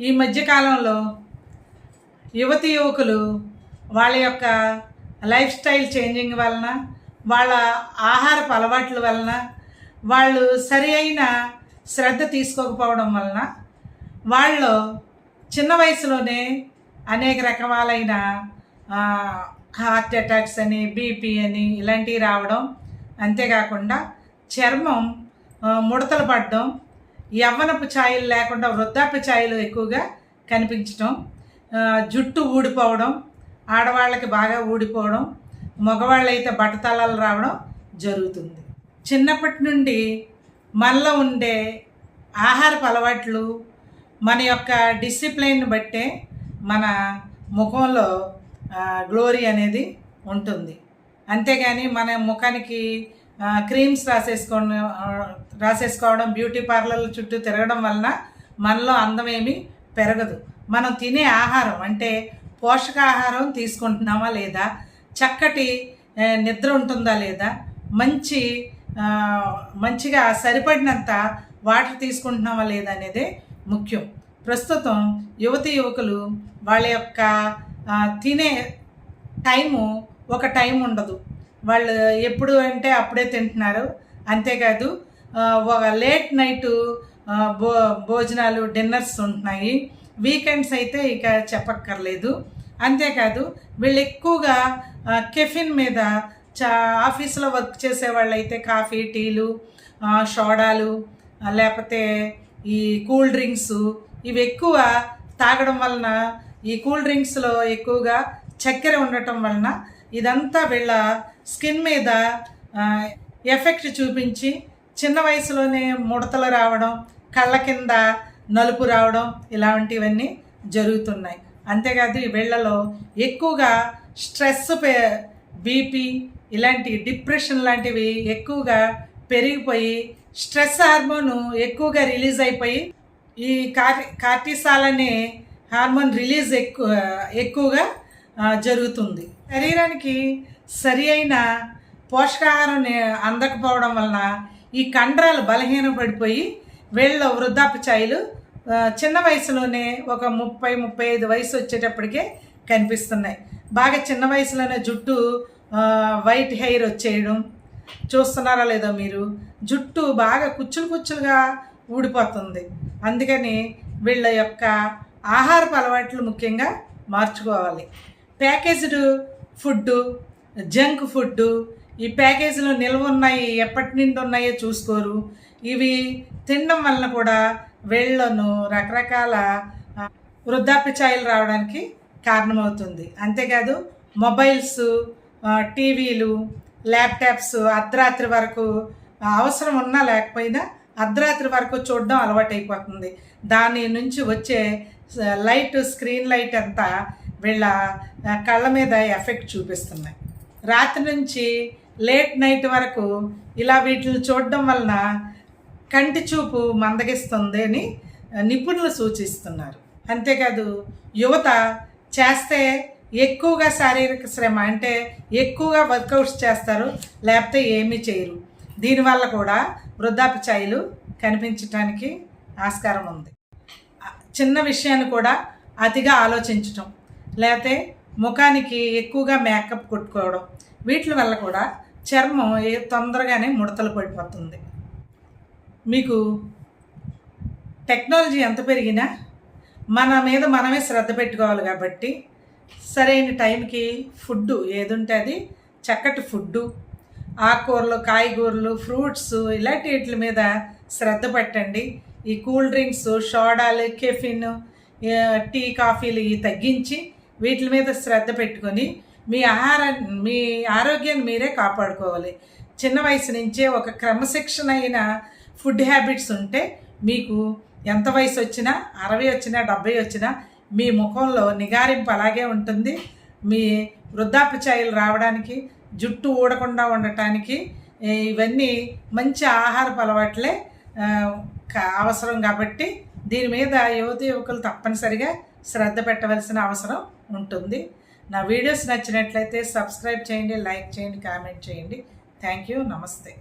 ఈ మధ్యకాలంలో యువతి యువకులు వాళ్ళ యొక్క లైఫ్ స్టైల్ చేంజింగ్ వలన వాళ్ళ ఆహారపు అలవాట్ల వలన వాళ్ళు సరి అయిన శ్రద్ధ తీసుకోకపోవడం వలన వాళ్ళు చిన్న వయసులోనే అనేక రకమాలైన హార్ట్ అటాక్స్ అని బీపీ అని ఇలాంటివి రావడం అంతేకాకుండా చర్మం ముడతలు పడడం యవ్వనపు ఛాయలు లేకుండా వృద్ధాప్య ఛాయలు ఎక్కువగా కనిపించటం జుట్టు ఊడిపోవడం ఆడవాళ్ళకి బాగా ఊడిపోవడం మగవాళ్ళైతే బట్టతలాలు రావడం జరుగుతుంది. చిన్నప్పటి నుండి మనలో ఉండే ఆహారపు అలవాట్లు మన యొక్క డిసిప్లైన్ బట్టే మన ముఖంలో గ్లోరీ అనేది ఉంటుంది. అంతేగాని మన ముఖానికి క్రీమ్స్ రాసేసుకోవడం రాసేసుకోవడం బ్యూటీ పార్లర్ల చుట్టూ తిరగడం వలన మనలో అందం పెరగదు. మనం తినే ఆహారం అంటే పోషకాహారం తీసుకుంటున్నామా లేదా? చక్కటి నిద్ర ఉంటుందా లేదా? మంచి మంచిగా సరిపడినంత వాటర్ తీసుకుంటున్నామా లేదా అనేది ముఖ్యం. ప్రస్తుతం యువతి యువకులు వాళ్ళ యొక్క తినే టైము ఒక టైం ఉండదు. వాళ్ళు ఎప్పుడు అంటే అప్పుడే తింటున్నారు. అంతేకాదు ఒక లేట్ నైట్ భో భోజనాలు డిన్నర్స్ ఉంటున్నాయి. వీకెండ్స్ అయితే ఇక చెప్పక్కర్లేదు. అంతేకాదు వీళ్ళు ఎక్కువగా కెఫిన్ మీద చా ఆఫీసులో వర్క్ చేసే వాళ్ళైతే కాఫీ టీలు షోడాలు సోడాలు లేకపోతే ఈ కూల్ డ్రింక్స్ ఇవి ఎక్కువ తాగడం వలన ఈ కూల్ డ్రింక్స్లో ఎక్కువగా చక్కెర ఉండటం వలన ఇదంతా వీళ్ళ స్కిన్ మీద ఎఫెక్ట్ చూపించి చిన్న వయసులోనే ముడతలు రావడం కళ్ళ కింద నలుపు రావడం ఇలాంటివన్నీ జరుగుతున్నాయి. అంతేకాదు ఈ వీళ్ళలో ఎక్కువగా స్ట్రెస్ పే బీపీ ఇలాంటి డిప్రెషన్ లాంటివి ఎక్కువగా పెరిగిపోయి స్ట్రెస్ హార్మోన్ ఎక్కువగా రిలీజ్ అయిపోయి ఈ కార్టి కార్టిసాల్ అనే హార్మోన్ రిలీజ్ ఎక్కువ ఎక్కువగా జరుగుతుంది. శరీరానికి సరి అయిన పోషకాహారం అందకపోవడం వలన ఈ కండరాలు బలహీనపడిపోయి వీళ్ళ వృద్ధాప్య ఛాయలు చిన్న వయసులోనే ఒక ముప్పై ముప్పై ఐదు వయసు వచ్చేటప్పటికే కనిపిస్తున్నాయి. బాగా చిన్న వయసులోనే జుట్టు వైట్ హెయిర్ వచ్చేయడం చూస్తున్నారా లేదో మీరు? జుట్టు బాగా కుచ్చులు కుచ్చులుగా ఊడిపోతుంది. అందుకని వీళ్ళ యొక్క ఆహారపు అలవాట్లు ముఖ్యంగా మార్చుకోవాలి. ప్యాకేజ్డ్ ఫుడ్డు జంక్ ఫుడ్డు ఈ ప్యాకేజీలో నిల్వ ఉన్నాయి ఎప్పటి నుండి ఉన్నాయో చూసుకోరు. ఇవి తినడం వలన కూడా వేళ్ళను రకరకాల వృద్ధాప్య ఛాయలు రావడానికి కారణమవుతుంది. అంతేకాదు మొబైల్స్ టీవీలు ల్యాప్టాప్స్ అర్ధరాత్రి వరకు అవసరం ఉన్నా లేకపోయినా అర్ధరాత్రి వరకు చూడడం అలవాటైపోతుంది. దాని నుంచి వచ్చే లైట్ స్క్రీన్ లైట్ అంతా వీళ్ళ కళ్ళ మీద ఎఫెక్ట్ చూపిస్తున్నాయి. రాత్రి నుంచి లేట్ నైట్ వరకు ఇలా వీటిని చూడడం వలన కంటి చూపు మందగిస్తుంది అని నిపుణులు సూచిస్తున్నారు. అంతేకాదు యువత చేస్తే ఎక్కువగా శారీరక శ్రమ అంటే ఎక్కువగా వర్కౌట్స్ చేస్తారు లేకపోతే ఏమీ చేయరు. దీనివల్ల కూడా వృద్ధాప్య ఛాయలు కనిపించటానికి ఆస్కారం ఉంది. చిన్న విషయాన్ని కూడా అతిగా ఆలోచించటం. లేకపోతే ముఖానికి ఎక్కువగా మేకప్ కొట్టుకోవడం వీటి వల్ల కూడా చర్మం ఏ- తొందరగానే ముడతలు పడిపోతుంది. మీకు టెక్నాలజీ ఎంత పెరిగినా మన మీద మనమే శ్రద్ధ పెట్టుకోవాలి కాబట్టి సరైన టైంకి ఫుడ్ ఏది ఉంటే అది చక్కటి ఫుడ్డు ఆకుకూరలు కాయగూరలు ఫ్రూట్స్ ఇలాంటి వీటి మీద శ్రద్ధ పెట్టండి. ఈ కూల్ డ్రింక్స్ సోడాలు కెఫిన్ టీ కాఫీలు ఇవి తగ్గించి వీటి మీద శ్రద్ధ పెట్టుకొని మీ ఆహార మీ ఆరోగ్యాన్ని మీరే కాపాడుకోవాలి. చిన్న వయసు నుంచే ఒక క్రమశిక్షణ అయిన ఫుడ్ హ్యాబిట్స్ ఉంటే మీకు ఎంత వయసు వచ్చినా అరవై వచ్చినా డెబ్బై వచ్చినా మీ ముఖంలో నిగారింపు అలాగే ఉంటుంది. మీ వృద్ధాప్య ఛాయలు రావడానికి జుట్టు ఊడకుండా ఉండటానికి ఇవన్నీ మంచి ఆహారపు అలవాట్లే అవసరం కాబట్టి దీని మీద యువతి యువకులు తప్పనిసరిగా శ్రద్ధ పెట్టవలసిన అవసరం ఉంటుంది. నా వీడియోస్ నచ్చినట్లయితే సబ్స్క్రైబ్ చేయండి లైక్ చేయండి కామెంట్ చేయండి. Thank you. నమస్తే.